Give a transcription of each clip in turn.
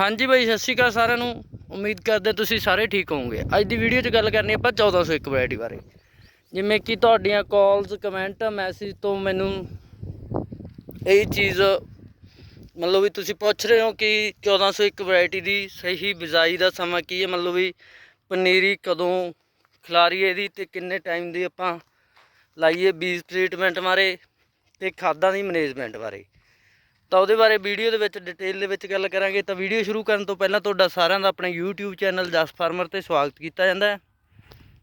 ਹਾਂਜੀ ਬਾਈ ਸਤਿ ਸ਼੍ਰੀ ਅਕਾਲ ਸਾਰਿਆਂ ਨੂੰ। ਉਮੀਦ ਕਰਦੇ ਤੁਸੀਂ ਸਾਰੇ ਠੀਕ ਹੋਵੋਗੇ। ਅੱਜ ਦੀ ਵੀਡੀਓ 'ਚ ਗੱਲ ਕਰਨੀ ਆਪਾਂ 1401 ਵੈਰਾਈਟੀ ਬਾਰੇ। ਜਿਵੇਂ ਕਿ ਤੁਹਾਡੀਆਂ ਕਾਲਸ ਕਮੈਂਟ ਮੈਸੇਜ ਤੋਂ ਮੈਨੂੰ ਇਹ ਚੀਜ਼ ਮਤਲਬ ਵੀ ਤੁਸੀਂ ਪੁੱਛ ਰਹੇ ਹੋ ਕਿ 1401 ਵੈਰਾਈਟੀ ਦੀ ਸਹੀ ਬਿਜਾਈ ਦਾ ਸਮਾਂ ਕੀ ਹੈ? ਮਤਲਬ ਵੀ ਪਨੀਰੀ ਕਦੋਂ ਖਿਲਾਰੀਏ ਇਹਦੀ ਤੇ ਕਿੰਨੇ ਟਾਈਮ ਦੀ ਆਪਾਂ ਲਾਈਏ ਬੀਜ ਟ੍ਰੀਟਮੈਂਟ ਬਾਰੇ ਤੇ ਖਾਦਾਂ ਦੀ ਮੈਨੇਜਮੈਂਟ ਬਾਰੇ। ਤਾਂ ਉਹਦੇ ਬਾਰੇ ਵੀਡੀਓ ਦੇ ਵਿੱਚ ਡਿਟੇਲ ਦੇ ਵਿੱਚ ਗੱਲ ਕਰਾਂਗੇ। ਤਾਂ ਵੀਡੀਓ ਸ਼ੁਰੂ ਕਰਨ ਤੋਂ ਪਹਿਲਾਂ ਤੁਹਾਡਾ ਸਾਰਿਆਂ ਦਾ ਆਪਣੇ YouTube ਚੈਨਲ ਜਸ ਫਾਰਮਰ ਤੇ ਸਵਾਗਤ ਕੀਤਾ ਜਾਂਦਾ ਹੈ।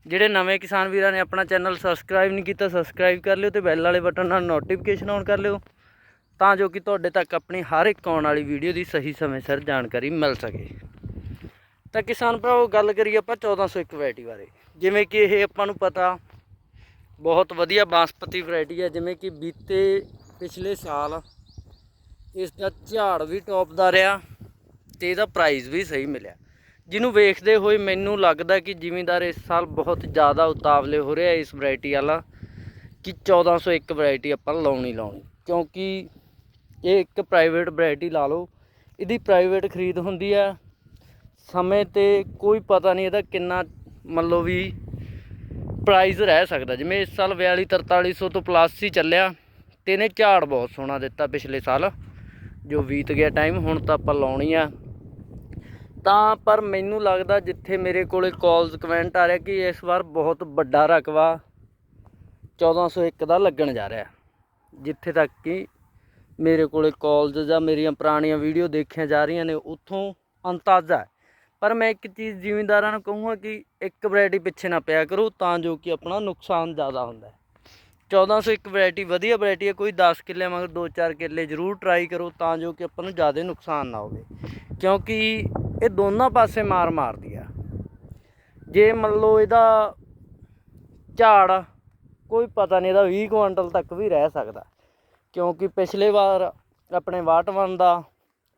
ਜਿਹੜੇ ਨਵੇਂ ਕਿਸਾਨ ਵੀਰਾਂ ਨੇ ਆਪਣਾ ਚੈਨਲ ਸਬਸਕ੍ਰਾਈਬ ਨਹੀਂ ਕੀਤਾ ਸਬਸਕ੍ਰਾਈਬ ਕਰ ਲਿਓ ਤੇ ਬੈਲ ਵਾਲੇ ਬਟਨ ਨਾਲ ਨੋਟੀਫਿਕੇਸ਼ਨ ਔਨ ਕਰ ਲਿਓ। ਤਾਂ ਜੋ ਕਿ ਤੁਹਾਡੇ ਤੱਕ ਆਪਣੀ ਹਰ ਇੱਕ ਆਉਣ ਵਾਲੀ ਵੀਡੀਓ ਦੀ ਸਹੀ ਸਮੇਂ ਸਿਰ ਜਾਣਕਾਰੀ ਮਿਲ ਸਕੇ। ਤਾਂ ਕਿਸਾਨ ਭਰਾਵੋ, ਗੱਲ ਕਰੀਏ ਆਪਾਂ 1401 ਵੈਰਾਈਟੀ ਬਾਰੇ। ਜਿਵੇਂ ਕਿ ਇਹ ਆਪਾਂ ਨੂੰ ਪਤਾ, ਬਹੁਤ ਵਧੀਆ ਬਾਸਪਤੀ ਵੈਰਾਈਟੀ ਹੈ। ਜਿਵੇਂ ਕਿ ਬੀਤੇ ਪਿਛਲੇ ਸਾਲ ਇਸ ਦਾ ਝਾੜ ਵੀ ਟੌਪ ਦਾ ਰਿਹਾ ਤੇ ਇਹਦਾ ਪ੍ਰਾਈਸ ਵੀ ਸਹੀ ਮਿਲਿਆ। ਜਿਹਨੂੰ ਵੇਖਦੇ ਹੋਏ ਮੈਨੂੰ ਲੱਗਦਾ ਕਿ ਜ਼ਿਮੀਂਦਾਰ ਇਸ ਸਾਲ ਬਹੁਤ ਜ਼ਿਆਦਾ ਉਤਾਵਲੇ ਹੋ ਰਿਹਾ ਇਸ ਵੈਰਾਈਟੀ ਵਾਲਾ ਕਿ 1401 ਵੈਰਾਈਟੀ ਆਪਾਂ ਲਾਉਣੀ ਲਾਉਣੀ। ਕਿਉਂਕਿ ਇਹ ਇੱਕ ਪ੍ਰਾਈਵੇਟ ਵੈਰਾਈਟੀ ਲਾ ਲਓ, ਇਹਦੀ ਪ੍ਰਾਈਵੇਟ ਖਰੀਦ ਹੁੰਦੀ ਆ, ਸਮੇਂ ਤੇ ਕੋਈ ਪਤਾ ਨਹੀਂ ਇਹਦਾ ਕਿੰਨਾ ਮੰਨ ਲਓ ਵੀ ਪ੍ਰਾਈਸ ਰਹਿ ਸਕਦਾ। ਜਿਵੇਂ ਇਸ ਸਾਲ 42 4300 ਤੋਂ ਪਲੱਸ ਹੀ ਚੱਲਿਆ ਤੇ ਇਹਨੇ ਝਾੜ ਬਹੁਤ ਸੋਹਣਾ ਦਿੱਤਾ ਪਿਛਲੇ ਸਾਲ। ਜੋ ਬੀਤ ਗਿਆ ਟਾਈਮ ਹੁਣ ਤਾਂ ਆਪਾਂ ਲਾਉਣੀ ਆ। ਤਾਂ ਪਰ ਮੈਨੂੰ ਲੱਗਦਾ ਜਿੱਥੇ ਮੇਰੇ ਕੋਲੇ ਕਾਲਸ ਕਮੈਂਟ ਆ ਰਿਹਾ ਕਿ ਇਸ ਵਾਰ ਬਹੁਤ ਵੱਡਾ ਰਕਬਾ 1401 ਦਾ ਲੱਗਣ ਜਾ ਰਿਹਾ। ਜਿੱਥੇ ਤੱਕ ਕਿ ਮੇਰੇ ਕੋਲੇ ਕਾਲਸ ਜਾਂ ਮੇਰੀਆਂ ਪੁਰਾਣੀਆਂ ਵੀਡੀਓ ਦੇਖੀਆਂ ਜਾ ਰਹੀਆਂ ਨੇ, ਉੱਥੋਂ ਅੰਦਾਜ਼ਾ ਹੈ। ਪਰ ਮੈਂ ਇੱਕ ਚੀਜ਼ ਜ਼ਿਮੀਂਦਾਰਾਂ ਨੂੰ ਕਹੂੰਗਾ ਕਿ ਇੱਕ ਵੈਰਾਈਟੀ ਪਿੱਛੇ ਨਾ ਪਿਆ ਕਰੋ, ਤਾਂ ਜੋ ਕਿ ਆਪਣਾ ਨੁਕਸਾਨ ਜ਼ਿਆਦਾ ਹੁੰਦਾ ਹੈ। 1401 ਵੈਰਾਈਟੀ ਵਧੀਆ ਵੈਰਾਈਟੀ ਹੈ, ਕੋਈ 10 ਕਿੱਲੇ ਮਗਰ 2-4 ਕਿੱਲੇ ਜ਼ਰੂਰ ਟਰਾਈ ਕਰੋ ਤਾਂ ਜੋ ਕਿ ਆਪਾਂ ਨੂੰ ਜ਼ਿਆਦਾ ਨੁਕਸਾਨ ਨਾ ਹੋਵੇ। ਕਿਉਂਕਿ ਇਹ ਦੋਨਾਂ ਪਾਸੇ ਮਾਰ ਮਾਰਦੀ ਆ। ਜੇ ਮੰਨ ਲਓ ਇਹਦਾ ਝਾੜ, ਕੋਈ ਪਤਾ ਨਹੀਂ ਇਹਦਾ 20 ਕੁਇੰਟਲ ਤੱਕ ਵੀ ਰਹਿ ਸਕਦਾ। ਕਿਉਂਕਿ ਪਿਛਲੇ ਵਾਰ ਆਪਣੇ ਵਾਟਵਨ ਦਾ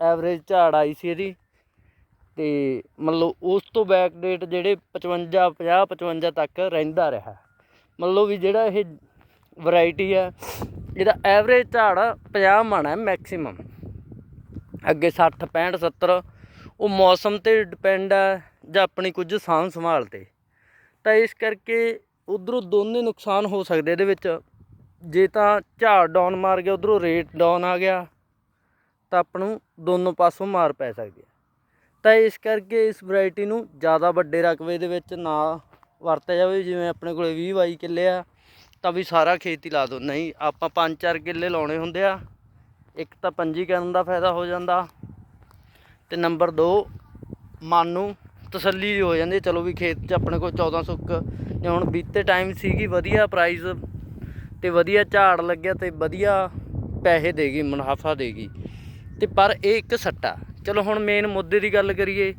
ਐਵਰੇਜ ਝਾੜ ਆਈ ਸੀ ਇਹਦੀ। ਤੇ ਮੰਨ ਲਓ ਉਸ ਤੋਂ ਬੈਕ ਡੇਟ ਜਿਹੜੇ 55 50 55 ਤੱਕ ਰਹਿੰਦਾ ਰਿਹਾ। ਮੰਨ ਲਓ ਵੀ ਜਿਹੜਾ ਇਹ ਵੈਰਾਈਟੀ ਹੈ ਇਹਦਾ ਐਵਰੇਜ ਝਾੜ 50 ਮਣ ਹੈ ਮੈਕਸਿਮਮ ਅੱਗੇ 60 65 70 ਉਹ ਮੌਸਮ ਤੇ ਡਿਪੈਂਡ ਹੈ ਜਾਂ ਆਪਣੀ ਕੁਝ ਸਾਂਭ ਸੰਭਾਲ ਤੇ। ਤਾਂ ਇਸ ਕਰਕੇ ਉਧਰੋਂ ਦੋਨੇ ਨੁਕਸਾਨ ਹੋ ਸਕਦੇ ਇਹਦੇ ਵਿੱਚ। ਜੇ ਤਾਂ ਝਾੜ ਡਾਊਨ ਮਾਰ ਗਿਆ, ਉਧਰੋਂ ਰੇਟ ਡਾਊਨ ਆ ਗਿਆ, ਤਾਂ ਆਪਾਂ ਨੂੰ ਦੋਨੋਂ ਪਾਸੋਂ ਮਾਰ ਪੈ ਸਕਦੀ ਹੈ ਤਾਂ ਇਸ ਕਰਕੇ ਇਸ ਵੈਰਾਈਟੀ ਨੂੰ ਜ਼ਿਆਦਾ ਵੱਡੇ ਰਕਬੇ ਦੇ ਵਿੱਚ ਨਾ ਵਰਤਿਆ ਜਾਵੇ, ਜਿਵੇਂ ਆਪਣੇ ਕੋਲੇ 20 22 ਕਿੱਲੇ ਆ। ਤਾਂ ਵੀ ਸਾਰਾ ਖੇਤੀ ਲਾ ਦੋ। ਨਹੀਂ, ਆਪਾਂ 5-4 ਕਿੱਲੇ ਲਾਉਣੇ ਹੁੰਦੇ ਆ। ਇੱਕ ਤਾਂ ਪੰਜੀ ਕਰਨ ਦਾ ਫਾਇਦਾ ਹੋ ਜਾਂਦਾ। ਤੇ ਨੰਬਰ 2 ਮਨ ਨੂੰ ਤਸੱਲੀ ਜਿਹੀ ਹੋ ਜਾਂਦੀ। ਚਲੋ ਵੀ ਖੇਤ 'ਚ ਆਪਣੇ ਕੋਲ 1400 ਕੁ ਜੇ ਹੁਣ ਬੀਤੇ ਟਾਈਮ ਸੀਗੀ ਵਧੀਆ ਪ੍ਰਾਈਸ ਤੇ ਵਧੀਆ ਝਾੜ ਲੱਗਿਆ ਤੇ ਵਧੀਆ ਪੈਸੇ ਦੇਗੀ ਮੁਨਾਫਾ ਦੇਗੀ ਤੇ ਪਰ ਇਹ ਇੱਕ ਸੱਟਾ ਚਲੋ ਹੁਣ ਮੇਨ ਮੁੱਦੇ ਦੀ ਗੱਲ ਕਰੀਏ,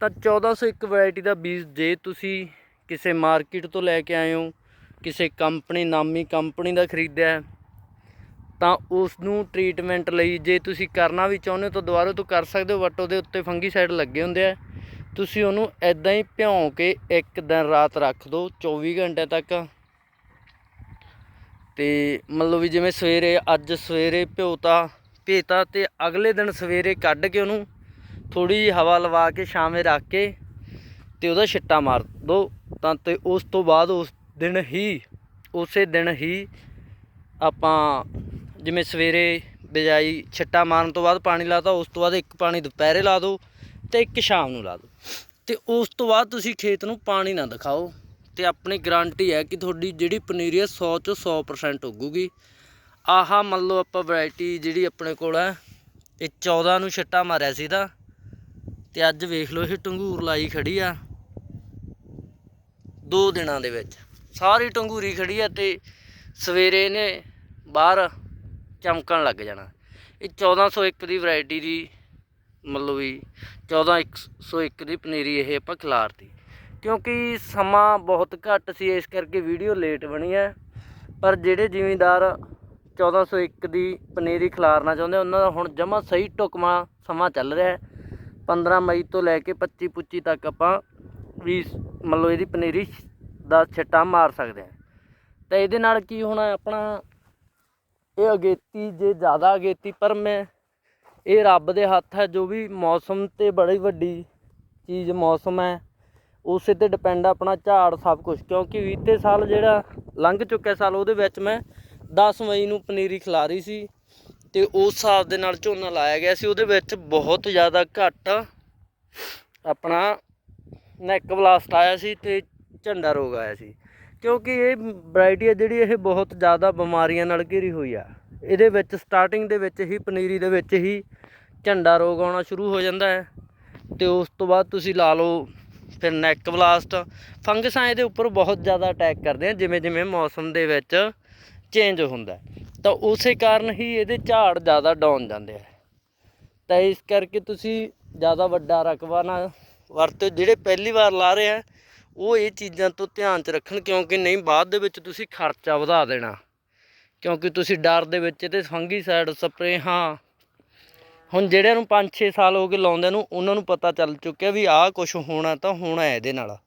ਤਾਂ 1401 ਵੈਰਾਈਟੀ ਦਾ ਬੀਜ ਜੇ ਤੁਸੀਂ ਕਿਸੇ ਮਾਰਕੀਟ ਤੋਂ ਲੈ ਕੇ ਆਏ ਹੋ ਕਿਸੇ ਕੰਪਨੀ, ਨਾਮੀ ਕੰਪਨੀ ਦਾ ਖਰੀਦਿਆ ਤਾਂ ਉਸ ਨੂੰ ਟ੍ਰੀਟਮੈਂਟ ਲਈ ਜੇ ਤੁਸੀਂ ਕਰਨਾ ਵੀ ਚਾਹੁੰਦੇ ਹੋ ਤਾਂ ਦੁਬਾਰਾ ਤੋਂ ਕਰ ਸਕਦੇ ਹੋ ਬਟ ਉਹਦੇ ਉੱਤੇ ਫੰਗੀਸਾਈਡ ਲੱਗੇ ਹੁੰਦੇ ਆ। ਤੁਸੀਂ ਉਹਨੂੰ ਐਦਾਂ ਹੀ ਭਿਉਂ ਕੇ ਇੱਕ ਦਿਨ ਰਾਤ ਰੱਖ ਦਿਓ 24 ਘੰਟੇ ਤੱਕ। ਤੇ ਮਤਲਬ ਵੀ ਜਿਵੇਂ ਸਵੇਰੇ, ਅੱਜ ਸਵੇਰੇ ਭਿਉਤਾ, ਭੇਤਾ ਤੇ ਅਗਲੇ ਦਿਨ ਸਵੇਰੇ ਕੱਢ ਕੇ ਉਹਨੂੰ ਥੋੜੀ ਜਿਹੀ ਹਵਾ ਲਵਾ ਕੇ, ਛਾਵੇਂ ਰੱਖ ਕੇ ਤੇ ਉਹਦਾ ਛਿੱਟਾ ਮਾਰ ਦਿਓ। ਤਾਂ ਤੇ ਉਸ ਤੋਂ ਬਾਅਦ ਉਸ ਦਿਨ ਹੀ, ਉਸੇ ਦਿਨ ਹੀ ਆਪਾਂ ਜਿਵੇਂ ਸਵੇਰੇ ਬਿਜਾਈ ਛਿੱਟਾ ਮਾਰਨ ਤੋਂ ਬਾਅਦ ਪਾਣੀ ਲਾਤਾ, ਉਸ ਤੋਂ ਬਾਅਦ ਇੱਕ ਪਾਣੀ ਦੁਪਹਿਰੇ ਲਾ ਦਿਓ ਤੇ ਇੱਕ ਸ਼ਾਮ ਨੂੰ ਲਾ ਦਿਓ। ਤੇ ਉਸ ਤੋਂ ਬਾਅਦ ਤੁਸੀਂ ਖੇਤ ਨੂੰ ਪਾਣੀ ਨਾ ਦਿਖਾਓ ਤੇ ਆਪਣੀ ਗਾਰੰਟੀ ਹੈ ਕਿ ਤੁਹਾਡੀ ਜਿਹੜੀ ਪਨੀਰੀ ਹੈ 100 ਚੋਂ 100% ਉੱਗੂਗੀ। ਆਹਾ ਮੰਨ ਲਓ ਆਪਾਂ ਵੈਰਾਈਟੀ ਜਿਹੜੀ ਆਪਣੇ ਕੋਲ ਹੈ, ਇਹ 14 ਨੂੰ ਛਿੱਟਾ ਮਾਰਿਆ ਸੀ ਦਾ ਤੇ ਅੱਜ ਵੇਖ ਲਓ ਇਹ ਟੰਗੂਰ ਲਾਈ ਖੜੀ ਆ ਦੋ ਦਿਨਾਂ ਦੇ ਵਿੱਚ। ਸਾਰੀ ਟੰਗੂਰੀ ਖੜੀ ਆ ਤੇ ਸਵੇਰੇ ਇਹਨੇ ਬਾਹਰ ਚਮਕਣ ਲੱਗ ਜਾਣਾ। ਇਹ 1401 ਦੀ ਵੈਰਾਈਟੀ ਦੀ ਮਤਲਬ ਵੀ 1401 ਦੀ ਪਨੀਰੀ ਇਹ ਆਪਾਂ ਖਿਲਾਰਤੀ। ਕਿਉਂਕਿ ਸਮਾਂ ਬਹੁਤ ਘੱਟ ਸੀ, ਇਸ ਕਰਕੇ ਵੀਡੀਓ ਲੇਟ ਬਣੀ ਹੈ ਪਰ ਜਿਹੜੇ ਜ਼ਿਮੀਂਦਾਰ 1401 ਦੀ ਪਨੀਰੀ ਖਿਲਾਰਨਾ ਚਾਹੁੰਦੇ ਉਹਨਾਂ ਦਾ ਹੁਣ ਜਮਾ ਸਹੀ ਟੁਕਮਾ ਸਮਾਂ ਚੱਲ ਰਿਹਾ ਹੈ। 15 ਮਈ ਤੋਂ ਲੈ ਕੇ 25 25 ਤੱਕ ਆਪਾਂ ਵੀ ਮਤਲਬ ਇਹਦੀ ਪਨੀਰੀ ਦਾ ਛਿੱਟਾ ਮਾਰ ਸਕਦੇ ਹਾਂ। ਤਾਂ ਇਹਦੇ ਨਾਲ ਕੀ ਹੋਣਾ ਆਪਣਾ ਇਹ ਅਗੇਤੀ ਜੇ ਜ਼ਿਆਦਾ ਅਗੇਤੀ, ਪਰ ਮੈਂ ਇਹ ਰੱਬ ਦੇ ਹੱਥ ਹੈ, ਜੋ ਵੀ ਮੌਸਮ ਤੇ ਬੜੀ ਵੱਡੀ ਚੀਜ਼ ਮੌਸਮ ਹੈ, ਉਸੇ ਤੇ ਡਿਪੈਂਡ ਆਪਣਾ ਝਾੜ ਸਭ ਕੁਝ ਕਿਉਂਕਿ ਬੀਤੇ ਸਾਲ ਜਿਹੜਾ ਲੰਘ ਚੁੱਕਿਆ ਸਾਲ, ਉਹਦੇ ਵਿੱਚ ਮੈਂ 10 ਮਈ ਨੂੰ ਪਨੀਰੀ ਖਿਲਾਰੀ ਸੀ ਤੇ ਉਸ ਹਿਸਾਬ ਦੇ ਨਾਲ ਝੋਨਾ ਲਾਇਆ ਗਿਆ ਸੀ। ਉਹਦੇ ਵਿੱਚ ਬਹੁਤ ਜ਼ਿਆਦਾ ਘੱਟ ਆਪਣਾ ਨੈਕ ਬਲਾਸਟ ਆਇਆ ਸੀ ਤੇ ਝੰਡਾ ਰੋਗ ਆਇਆ ਸੀ। ਕਿਉਂਕਿ ਇਹ ਵੈਰਾਈਟੀ ਹੈ ਜਿਹੜੀ ਇਹ ਬਹੁਤ ਜ਼ਿਆਦਾ ਬਿਮਾਰੀਆਂ ਨਾਲ ਘਿਰੀ ਹੋਈ ਆ। ਇਹਦੇ ਵਿੱਚ ਸਟਾਰਟਿੰਗ ਦੇ ਵਿੱਚ ਹੀ, ਪਨੀਰੀ ਦੇ ਵਿੱਚ ਹੀ ਝੰਡਾ ਰੋਗ ਆਉਣਾ ਸ਼ੁਰੂ ਹੋ ਜਾਂਦਾ ਹੈ। ਤੇ ਉਸ ਤੋਂ ਬਾਅਦ ਤੁਸੀਂ ਲਾ ਲਓ ਫਿਰ ਨੈਕ ਬਲਾਸਟ ਫੰਗਸਾਂ ਇਹਦੇ ਉੱਪਰ ਬਹੁਤ ਜ਼ਿਆਦਾ ਅਟੈਕ ਕਰਦੇ ਆ, ਜਿਵੇਂ ਜਿਵੇਂ ਮੌਸਮ ਦੇ ਵਿੱਚ ਚੇਂਜ ਹੁੰਦਾ ਤਾਂ ਉਸੇ ਕਾਰਨ ਹੀ ਇਹਦੇ ਝਾੜ ਜ਼ਿਆਦਾ ਡਾਊਨ ਜਾਂਦੇ ਆ। ਤਾਂ ਇਸ ਕਰਕੇ ਤੁਸੀਂ ਜ਼ਿਆਦਾ ਵੱਡਾ ਰਕਬਾ ਨਾ ਵਰਤੋ। ਜਿਹੜੇ ਪਹਿਲੀ ਵਾਰ ਲਾ ਰਹੇ ਆ ਉਹ ਇਹ ਚੀਜ਼ਾਂ ਤੋਂ ਧਿਆਨ 'ਚ ਰੱਖਣ ਕਿਉਂਕਿ ਨਹੀਂ, ਬਾਅਦ ਦੇ ਵਿੱਚ ਤੁਸੀਂ ਖਰਚਾ ਵਧਾ ਦੇਣਾ। ਕਿਉਂਕਿ ਤੁਸੀਂ ਡਰ ਦੇ ਵਿੱਚ ਤੇ ਫੰਗੀਸਾਈਡ ਸਪਰੇ ਹਾਂ। ਹੁਣ ਜਿਹੜਿਆਂ ਨੂੰ 5-6 ਸਾਲ ਹੋ ਗਏ ਲਾਉਂਦਿਆਂ ਨੂੰ, ਉਹਨਾਂ ਨੂੰ ਪਤਾ ਚੱਲ ਚੁੱਕਿਆ ਵੀ ਆਹ ਕੁਝ ਹੋਣਾ ਤਾਂ ਹੋਣਾ ਹੈ ਇਹਦੇ ਨਾਲ।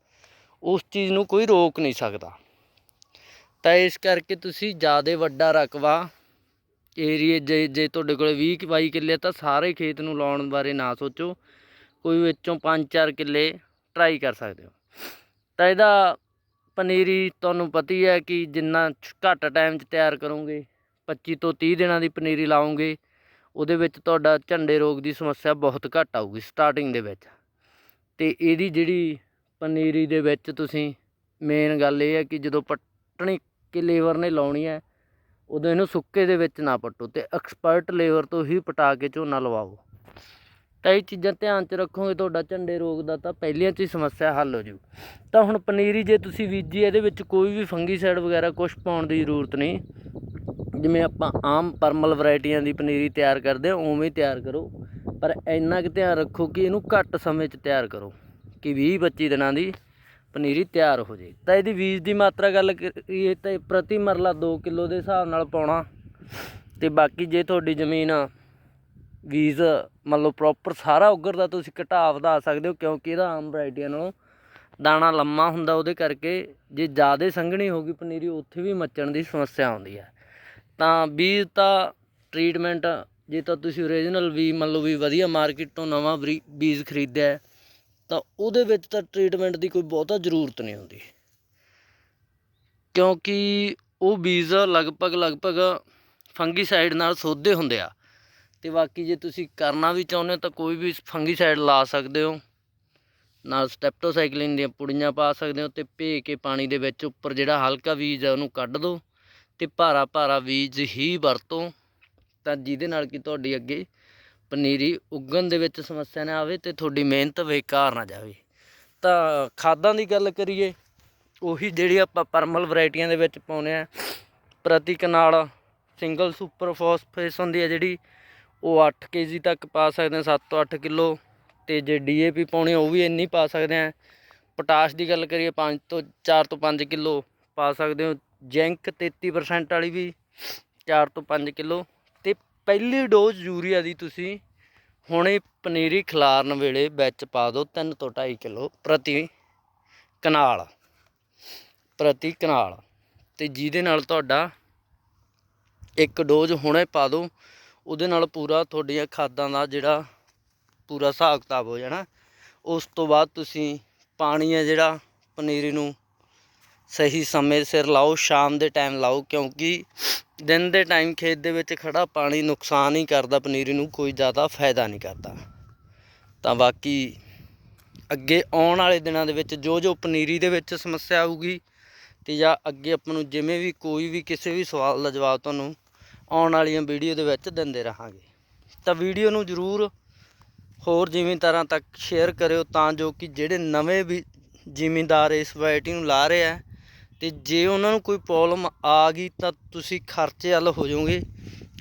ਉਸ ਚੀਜ਼ ਨੂੰ ਕੋਈ ਰੋਕ ਨਹੀਂ ਸਕਦਾ। ਤਾਂ ਇਸ ਕਰਕੇ ਤੁਸੀਂ ਜ਼ਿਆਦਾ ਵੱਡਾ ਰਕਬਾ, ਏਰੀਏ ਜੇ ਜੇ ਤੁਹਾਡੇ ਕੋਲ 20 22 ਕਿੱਲੇ ਤਾਂ ਸਾਰੇ ਖੇਤ ਨੂੰ ਲਾਉਣ ਬਾਰੇ ਨਾ ਸੋਚੋ। ਕੋਈ ਵਿੱਚੋਂ 5-4 ਕਿੱਲੇ ਟਰਾਈ ਕਰ ਸਕਦੇ ਹੋ। ਤਾਂ ਇਹਦਾ ਪਨੀਰੀ ਤੁਹਾਨੂੰ ਪਤੀ ਹੈ ਕਿ ਜਿੰਨਾ ਘੱਟ ਟਾਈਮ 'ਚ ਤਿਆਰ ਕਰੋਗੇ 25 ਤੋਂ 30 ਦਿਨਾਂ ਦੀ ਪਨੀਰੀ ਲਾਓਗੇ, ਉਹਦੇ ਵਿੱਚ ਤੁਹਾਡਾ ਝੰਡੇ ਰੋਗ ਦੀ ਸਮੱਸਿਆ ਬਹੁਤ ਘੱਟ ਆਊਗੀ ਸਟਾਰਟਿੰਗ ਦੇ ਵਿੱਚ। ਤੇ ਇਹਦੀ ਜਿਹੜੀ ਪਨੀਰੀ ਦੇ ਵਿੱਚ ਤੁਸੀਂ ਮੇਨ ਗੱਲ ਇਹ ਹੈ ਕਿ ਜਦੋਂ ਪੱਟਣੀ ਕਿ ਲੇਬਰ ਨੇ ਲਾਉਣੀ ਹੈ, ਉਦੋਂ ਇਹਨੂੰ ਸੁੱਕੇ ਦੇ ਵਿੱਚ ਨਾ ਪੱਟੋ ਤੇ ਐਕਸਪਰਟ ਲੇਬਰ ਤੋਂ ਹੀ ਪਟਾ ਕੇ ਝੋਨਾ ਲਵਾਓ। ਤਾਂ ਇਹ ਚੀਜ਼ਾਂ ਧਿਆਨ 'ਚ ਰੱਖੋਗੇ, ਤੁਹਾਡਾ ਝੰਡੇ ਰੋਗ ਦਾ ਤਾਂ ਪਹਿਲੀਆਂ 'ਚ ਹੀ ਸਮੱਸਿਆ ਹੱਲ ਹੋ ਜੂ ਤਾਂ ਹੁਣ ਪਨੀਰੀ ਜੇ ਤੁਸੀਂ ਬੀਜੀ, ਇਹਦੇ ਵਿੱਚ ਕੋਈ ਵੀ ਫੰਗੀਸਾਈਡ ਵਗੈਰਾ ਕੁਝ ਪਾਉਣ ਦੀ ਜ਼ਰੂਰਤ ਨਹੀਂ। ਜਿਵੇਂ ਆਪਾਂ ਆਮ ਪਰਮਲ ਵੈਰਾਈਟੀਆਂ ਦੀ ਪਨੀਰੀ ਤਿਆਰ ਕਰਦੇ ਹਾਂ, ਉਵੇਂ ਹੀ ਤਿਆਰ ਕਰੋ। ਪਰ ਇੰਨਾ ਕੁ ਧਿਆਨ ਰੱਖੋ ਕਿ ਇਹਨੂੰ ਘੱਟ ਸਮੇਂ 'ਚ ਤਿਆਰ ਕਰੋ, ਕਿ 20 25 ਦਿਨਾਂ ਦੀ ਪਨੀਰੀ ਤਿਆਰ ਹੋ ਜੇ। ਤਾਂ ਇਹਦੀ ਬੀਜ ਦੀ ਮਾਤਰਾ ਗੱਲ ਕਰੀਏ ਤਾਂ ਇਹ ਪ੍ਰਤੀ ਮਰਲਾ 2 ਕਿਲੋ ਦੇ ਹਿਸਾਬ ਨਾਲ ਪਾਉਣਾ। ਤੇ ਬਾਕੀ ਜੇ ਤੁਹਾਡੀ ਜ਼ਮੀਨ ਬੀਜ ਮੰਨ ਲਓ ਪ੍ਰੋਪਰ ਸਾਰਾ ਉਗਰਦਾ ਤੁਸੀਂ ਘਟਾ ਵਧਾ ਸਕਦੇ ਹੋ, ਕਿਉਂਕਿ ਇਹਦਾ ਆਮ ਵੈਰਾਈਟੀਆਂ ਨਾਲੋਂ ਦਾਣਾ ਲੰਮਾ ਹੁੰਦਾ ਉਹਦੇ ਕਰਕੇ ਜੇ ਜ਼ਿਆਦਾ ਸੰਘਣੀ ਹੋ ਗਈ ਪਨੀਰੀ, ਉੱਥੇ ਵੀ ਮੱਚਣ ਦੀ ਸਮੱਸਿਆ ਆਉਂਦੀ ਹੈ। ਤਾਂ ਬੀਜ ਤਾਂ ਟ੍ਰੀਟਮੈਂਟ ਜੇ ਤਾਂ ਤੁਸੀਂ ਓਰੀਜਨਲ ਵੀ ਮੰਨ ਲਓ ਵੀ ਵਧੀਆ ਮਾਰਕੀਟ ਤੋਂ ਨਵਾਂ ਬਰੀ- ਬੀਜ ਖਰੀਦਿਆ ਤਾਂ ਉਹਦੇ ਵਿੱਚ ਤਾਂ ਟ੍ਰੀਟਮੈਂਟ ਦੀ ਕੋਈ ਬਹੁਤਾ ਜ਼ਰੂਰਤ ਨਹੀਂ ਹੁੰਦੀ। ਕਿਉਂਕਿ ਉਹ ਬੀਜ ਲਗਭਗ ਲਗਭਗ ਫੰਗੀਸਾਈਡ ਨਾਲ ਸੋਧੇ ਹੁੰਦੇ ਆ। ਤੇ ਬਾਕੀ ਜੇ ਤੁਸੀਂ ਕਰਨਾ ਵੀ ਚਾਹੁੰਦੇ ਹੋ ਤਾਂ ਕੋਈ ਵੀ ਫੰਗੀਸਾਈਡ ਲਾ ਸਕਦੇ ਹੋ। ਨਾਲ ਸਟੈਪਟੋਸਾਈਕਲਿਨ ਦੀਆਂ ਪੁੜੀਆਂ ਪਾ ਸਕਦੇ ਹੋ ਤੇ ਭੇ ਕੇ ਪਾਣੀ ਦੇ ਵਿੱਚ ਉੱਪਰ ਜਿਹੜਾ ਹਲਕਾ ਬੀਜ ਹੈ ਉਹਨੂੰ ਕੱਢ ਦਿਓ ਤੇ ਭਾਰਾ ਭਾਰਾ ਬੀਜ ਹੀ ਵਰਤੋ ਤਾਂ ਜਿਹਦੇ ਨਾਲ ਕਿ ਤੁਹਾਡੀ ਅੱਗੇ ਪਨੀਰੀ ਉਗਣ ਦੇ ਵਿੱਚ ਸਮੱਸਿਆ ਨਾ ਆਵੇ ਤੇ ਤੁਹਾਡੀ ਮਿਹਨਤ ਬੇਕਾਰ ਨਾ ਜਾਵੇ। ਤਾਂ ਖਾਦਾਂ ਦੀ ਗੱਲ ਕਰੀਏ, ਉਹੀ ਜਿਹੜੀ ਆਪਾਂ ਪਰਮਲ ਵੈਰਾਈਟੀਆਂ ਦੇ ਵਿੱਚ ਪਾਉਂਦੇ ਆ ਪ੍ਰਤੀ ਕਨਾਲ ਸਿੰਗਲ ਸੁਪਰ ਫਾਸਫੇਸ ਹੁੰਦੀ ਹੈ ਜਿਹੜੀ ਉਹ 8 ਕੇਜੀ ਤੱਕ ਪਾ ਸਕਦੇ ਹਾਂ 7 ਤੋਂ 8 ਕਿਲੋ ਤੇ ਜੇ ਡੀਏਪੀ ਪਾਉਣੀ ਉਹ ਵੀ ਇੰਨੀ ਪਾ ਸਕਦੇ ਆ ਪੋਟਾਸ਼ ਦੀ ਗੱਲ ਕਰੀਏ 5 ਤੋਂ 4 ਤੋਂ 5 ਕਿਲੋ ਪਾ ਸਕਦੇ ਹੋ। ਜ਼ਿੰਕ 33% ਵਾਲੀ ਵੀ 4 ਤੋਂ 5 ਕਿਲੋ। ਤੇ ਪਹਿਲੀ ਡੋਜ਼ ਯੂਰੀਆ ਦੀ ਤੁਸੀਂ ਹੁਣੇ ਪਨੀਰੀ ਖਿਲਾਰਨ ਵੇਲੇ ਵਿੱਚ ਪਾ ਦਿਓ 3 ਤੋਂ 2.5 ਕਿਲੋ ਪ੍ਰਤੀ ਕਨਾਲ। ਪ੍ਰਤੀ ਕਨਾਲ। ਤੇ ਜਿਹਦੇ ਨਾਲ ਤੁਹਾਡਾ ਇੱਕ ਡੋਜ਼ ਹੁਣੇ ਪਾ ਦਿਓ। ਉਹਦੇ ਨਾਲ ਪੂਰਾ ਤੁਹਾਡੀਆਂ ਖਾਦਾਂ ਦਾ ਜਿਹੜਾ ਪੂਰਾ ਹਿਸਾਬ ਕਿਤਾਬ ਹੋ ਜਾਣਾ। ਉਸ ਤੋਂ ਬਾਅਦ ਤੁਸੀਂ ਪਾਣੀ ਹੈ ਜਿਹੜਾ ਪਨੀਰੀ ਨੂੰ ਸਹੀ ਸਮੇਂ ਸਿਰ ਲਾਓ, ਸ਼ਾਮ ਦੇ ਟਾਈਮ ਲਾਓ, ਕਿਉਂਕਿ ਦਿਨ ਦੇ ਟਾਈਮ ਖੇਤ ਦੇ ਵਿੱਚ ਖੜਾ ਪਾਣੀ ਨੁਕਸਾਨ ਹੀ ਕਰਦਾ, ਪਨੀਰੀ ਨੂੰ ਕੋਈ ਜ਼ਿਆਦਾ ਫਾਇਦਾ ਨਹੀਂ ਕਰਦਾ। ਤਾਂ ਬਾਕੀ ਅੱਗੇ ਆਉਣ ਵਾਲੇ ਦਿਨਾਂ ਦੇ ਵਿੱਚ ਜੋ ਜੋ ਪਨੀਰੀ ਦੇ ਵਿੱਚ ਸਮੱਸਿਆ ਆਊਗੀ ਤੇ ਜਾਂ ਅੱਗੇ ਆਪਾਂ ਨੂੰ ਜਿਵੇਂ ਵੀ ਕੋਈ ਵੀ ਕਿਸੇ ਵੀ ਸਵਾਲ ਦਾ ਜਵਾਬ ਤੁਹਾਨੂੰ ਆਉਣ ਵਾਲੀਆਂ ਵੀਡੀਓ ਦੇ ਵਿੱਚ ਦਿੰਦੇ ਰਹਾਂਗੇ। ਤਾਂ ਵੀਡੀਓ ਨੂੰ ਜ਼ਰੂਰ ਹੋਰ ਜ਼ਿਮੀਂਦਾਰਾਂ ਤੱਕ ਸ਼ੇਅਰ ਕਰਿਓ ਤਾਂ ਜੋ ਕਿ ਜਿਹੜੇ ਨਵੇਂ ਵੀ ਜ਼ਿਮੀਂਦਾਰ ਇਸ ਵੈਰਾਈਟੀ ਨੂੰ ਲਾ ਰਹੇ ਆ ਤੇ ਜੇ ਉਹਨਾਂ ਨੂੰ ਕੋਈ ਪ੍ਰੋਬਲਮ ਆ ਗਈ ਤਾਂ ਤੁਸੀਂ ਖਰਚੇ ਹੱਲ ਹੋ ਜਾਓਗੇ।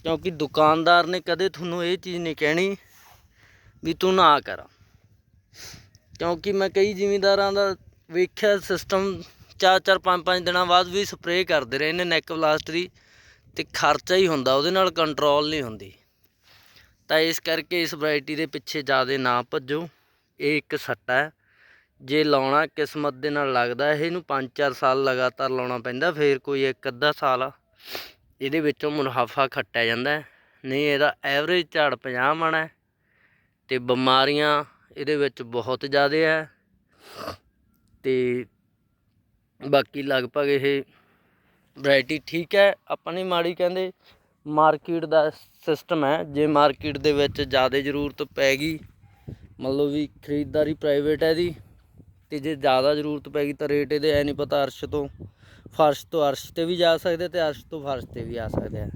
ਕਿਉਂਕਿ ਦੁਕਾਨਦਾਰ ਨੇ ਕਦੇ ਤੁਹਾਨੂੰ ਇਹ ਚੀਜ਼ ਨਹੀਂ ਕਹਿਣੀ ਵੀ ਤੂੰ ਨਾ ਕਰ। ਕਿਉਂਕਿ ਮੈਂ ਕਈ ਜ਼ਿਮੀਂਦਾਰਾਂ ਦਾ ਵੇਖਿਆ ਸਿਸਟਮ ਚਾਰ ਚਾਰ ਪੰਜ ਪੰਜ ਦਿਨਾਂ ਬਾਅਦ ਵੀ ਸਪਰੇਅ ਕਰਦੇ ਰਹੇ ਨੇ ਨੈਕ ਬਲਾਸਟ ਦੀ ਤੇ ਖਰਚਾ ਹੀ ਹੁੰਦਾ, ਉਹਦੇ ਨਾਲ ਕੰਟਰੋਲ ਨਹੀਂ ਹੁੰਦੀ। ਤਾਂ ਇਸ ਕਰਕੇ ਇਸ ਵੈਰਾਈਟੀ ਦੇ ਪਿੱਛੇ ਜ਼ਿਆਦਾ ਨਾ ਭੱਜੋ, ਇਹ ਇੱਕ ਸੱਟਾ ਹੈ। ਜੇ ਲਾਉਣਾ ਕਿਸਮਤ ਦੇ ਨਾਲ ਲੱਗਦਾ, ਇਹਨੂੰ 5-4 ਸਾਲ ਲਗਾਤਾਰ ਲਾਉਣਾ ਪੈਂਦਾ, ਫੇਰ ਕੋਈ ਇੱਕ ਅੱਧਾ ਸਾਲ ਇਹਦੇ ਵਿੱਚੋਂ ਮੁਨਾਫਾ ਖੱਟਿਆ ਜਾਂਦਾ ਨਹੀਂ, ਇਹਦਾ ਐਵਰੇਜ ਝਾੜ 50 ਮਣ ਹੈ ਤੇ ਬਿਮਾਰੀਆਂ ਇਹਦੇ ਵਿੱਚ ਬਹੁਤ ਜ਼ਿਆਦਾ ਹੈ। ਤੇ ਬਾਕੀ ਲਗਭਗ ਇਹ ਵੈਰਾਈਟੀ ਠੀਕ ਹੈ। ਆਪਾਂ ਨਹੀਂ ਮਾੜੀ ਕਹਿੰਦੇ ਮਾਰਕੀਟ ਦਾ ਸਿਸਟਮ ਹੈ। ਜੇ ਮਾਰਕੀਟ ਦੇ ਵਿੱਚ ਜ਼ਿਆਦਾ ਜ਼ਰੂਰਤ ਪੈ ਗਈ ਮਤਲਬ ਵੀ ਖਰੀਦਦਾਰੀ ਪ੍ਰਾਈਵੇਟ ਹੈ ਦੀ ਤੇ ਜੇ ਜ਼ਿਆਦਾ ਜ਼ਰੂਰਤ ਪੈ ਗਈ ਤਾਂ ਰੇਟ ਇਹਦੇ, ਐ ਨਹੀਂ ਪਤਾ ਅਰਸ਼ ਤੋਂ, ਫਰਸ਼ ਤੋਂ ਅਰਸ਼ ਤੇ ਵੀ ਜਾ ਸਕਦੇ ਤੇ ਅਰਸ਼ ਤੋਂ ਫਰਸ਼ ਤੇ ਵੀ ਆ ਸਕਦੇ ਆ।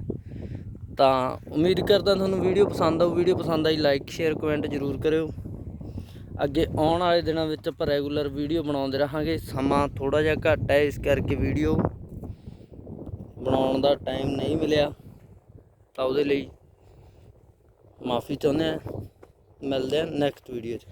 ਤਾਂ ਉਮੀਦ ਕਰਦਾ ਤੁਹਾਨੂੰ ਵੀਡੀਓ ਪਸੰਦ ਆਊ। ਵੀਡੀਓ ਪਸੰਦ ਆਈ ਲਾਈਕ ਸ਼ੇਅਰ ਕਮੈਂਟ ਜ਼ਰੂਰ ਕਰਿਓ। ਅੱਗੇ ਆਉਣ ਵਾਲੇ ਦਿਨਾਂ ਵਿੱਚ ਆਪਾਂ ਰੈਗੂਲਰ ਵੀਡੀਓ ਬਣਾਉਂਦੇ ਰਹਾਂਗੇ। ਸਮਾਂ ਥੋੜਾ ਜਿਹਾ ਘੱਟ ਹੈ, ਇਸ ਕਰਕੇ ਵੀਡੀਓ ਬਣਾਉਣ ਦਾ ਟਾਈਮ ਨਹੀਂ ਮਿਲਿਆ, ਤਾਂ ਉਹਦੇ ਲਈ ਮਾਫੀ ਚਾਹੁੰਦੇ ਆ ਮਿਲਦੇ ਆ ਨੈਕਸਟ ਵੀਡੀਓ 'ਚ।